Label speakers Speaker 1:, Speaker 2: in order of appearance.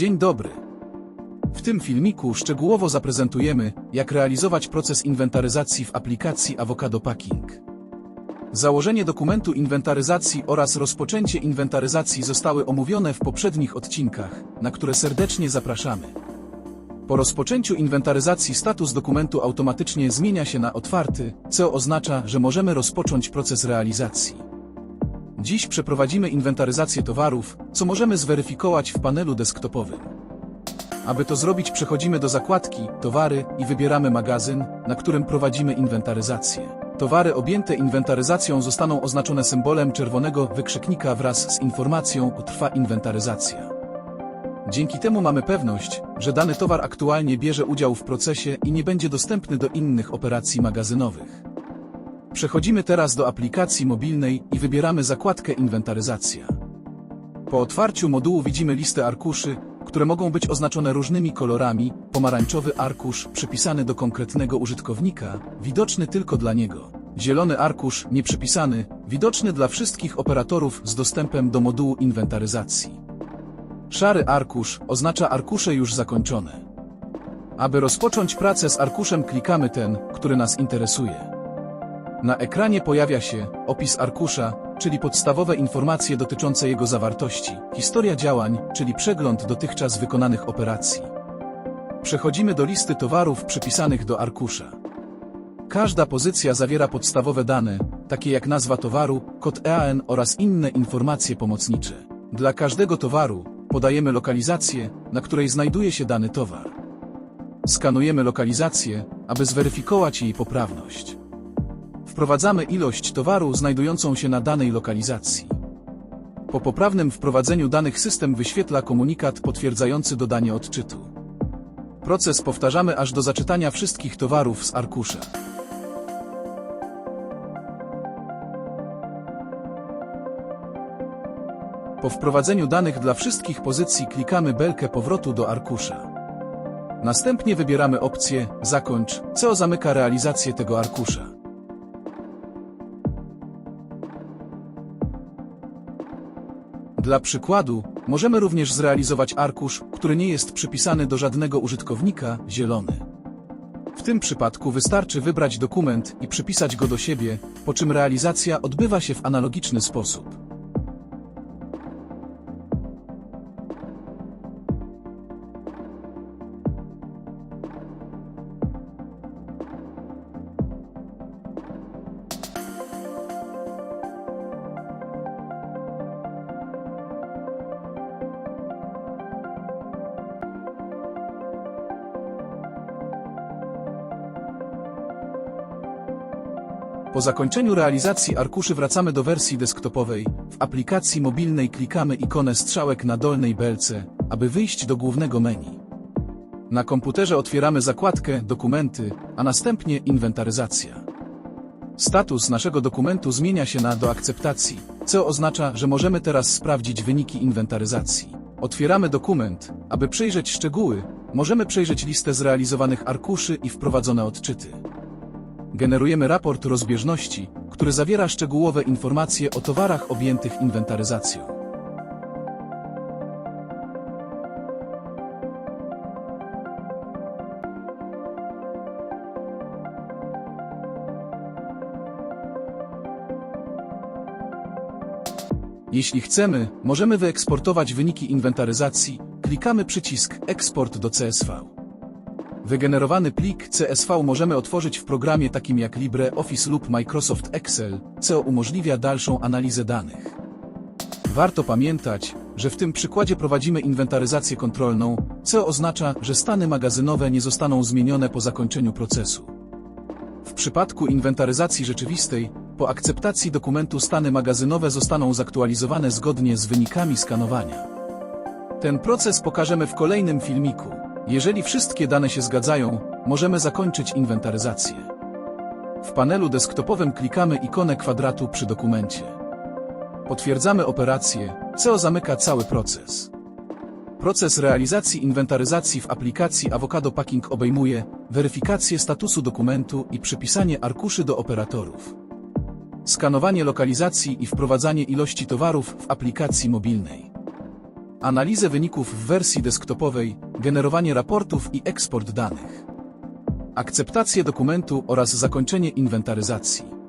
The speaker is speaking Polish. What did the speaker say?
Speaker 1: Dzień dobry. W tym filmiku szczegółowo zaprezentujemy, jak realizować proces inwentaryzacji w aplikacji Avocado Packing. Założenie dokumentu inwentaryzacji oraz rozpoczęcie inwentaryzacji zostały omówione w poprzednich odcinkach, na które serdecznie zapraszamy. Po rozpoczęciu inwentaryzacji status dokumentu automatycznie zmienia się na otwarty, co oznacza, że możemy rozpocząć proces realizacji. Dziś przeprowadzimy inwentaryzację towarów, co możemy zweryfikować w panelu desktopowym. Aby to zrobić przechodzimy do zakładki Towary i wybieramy magazyn, na którym prowadzimy inwentaryzację. Towary objęte inwentaryzacją zostaną oznaczone symbolem czerwonego wykrzyknika wraz z informacją Trwa inwentaryzacja. Dzięki temu mamy pewność, że dany towar aktualnie bierze udział w procesie i nie będzie dostępny do innych operacji magazynowych. Przechodzimy teraz do aplikacji mobilnej i wybieramy zakładkę Inwentaryzacja. Po otwarciu modułu widzimy listę arkuszy, które mogą być oznaczone różnymi kolorami, pomarańczowy arkusz przypisany do konkretnego użytkownika, widoczny tylko dla niego. Zielony arkusz nieprzypisany, widoczny dla wszystkich operatorów z dostępem do modułu inwentaryzacji. Szary arkusz oznacza arkusze już zakończone. Aby rozpocząć pracę z arkuszem klikamy ten, który nas interesuje. Na ekranie pojawia się opis arkusza, czyli podstawowe informacje dotyczące jego zawartości, historia działań, czyli przegląd dotychczas wykonanych operacji. Przechodzimy do listy towarów przypisanych do arkusza. Każda pozycja zawiera podstawowe dane, takie jak nazwa towaru, kod EAN oraz inne informacje pomocnicze. Dla każdego towaru podajemy lokalizację, na której znajduje się dany towar. Skanujemy lokalizację, aby zweryfikować jej poprawność. Wprowadzamy ilość towaru znajdującą się na danej lokalizacji. Po poprawnym wprowadzeniu danych system wyświetla komunikat potwierdzający dodanie odczytu. Proces powtarzamy aż do zaczytania wszystkich towarów z arkusza. Po wprowadzeniu danych dla wszystkich pozycji klikamy belkę powrotu do arkusza. Następnie wybieramy opcję Zakończ, co zamyka realizację tego arkusza. Dla przykładu, możemy również zrealizować arkusz, który nie jest przypisany do żadnego użytkownika, zielony. W tym przypadku wystarczy wybrać dokument i przypisać go do siebie, po czym realizacja odbywa się w analogiczny sposób. Po zakończeniu realizacji arkuszy wracamy do wersji desktopowej. W aplikacji mobilnej klikamy ikonę strzałek na dolnej belce, aby wyjść do głównego menu. Na komputerze otwieramy zakładkę Dokumenty, a następnie Inwentaryzacja. Status naszego dokumentu zmienia się na do akceptacji, co oznacza, że możemy teraz sprawdzić wyniki inwentaryzacji. Otwieramy dokument, aby przejrzeć szczegóły, możemy przejrzeć listę zrealizowanych arkuszy i wprowadzone odczyty. Generujemy raport rozbieżności, który zawiera szczegółowe informacje o towarach objętych inwentaryzacją. Jeśli chcemy, możemy wyeksportować wyniki inwentaryzacji, klikamy przycisk Eksport do CSV. Wygenerowany plik CSV możemy otworzyć w programie takim jak LibreOffice lub Microsoft Excel, co umożliwia dalszą analizę danych. Warto pamiętać, że w tym przykładzie prowadzimy inwentaryzację kontrolną, co oznacza, że stany magazynowe nie zostaną zmienione po zakończeniu procesu. W przypadku inwentaryzacji rzeczywistej, po akceptacji dokumentu stany magazynowe zostaną zaktualizowane zgodnie z wynikami skanowania. Ten proces pokażemy w kolejnym filmiku. Jeżeli wszystkie dane się zgadzają, możemy zakończyć inwentaryzację. W panelu desktopowym klikamy ikonę kwadratu przy dokumencie. Potwierdzamy operację, co zamyka cały proces. Proces realizacji inwentaryzacji w aplikacji Avocado Packing obejmuje weryfikację statusu dokumentu i przypisanie arkuszy do operatorów. Skanowanie lokalizacji i wprowadzanie ilości towarów w aplikacji mobilnej. Analizę wyników w wersji desktopowej, generowanie raportów i eksport danych, akceptację dokumentu oraz zakończenie inwentaryzacji.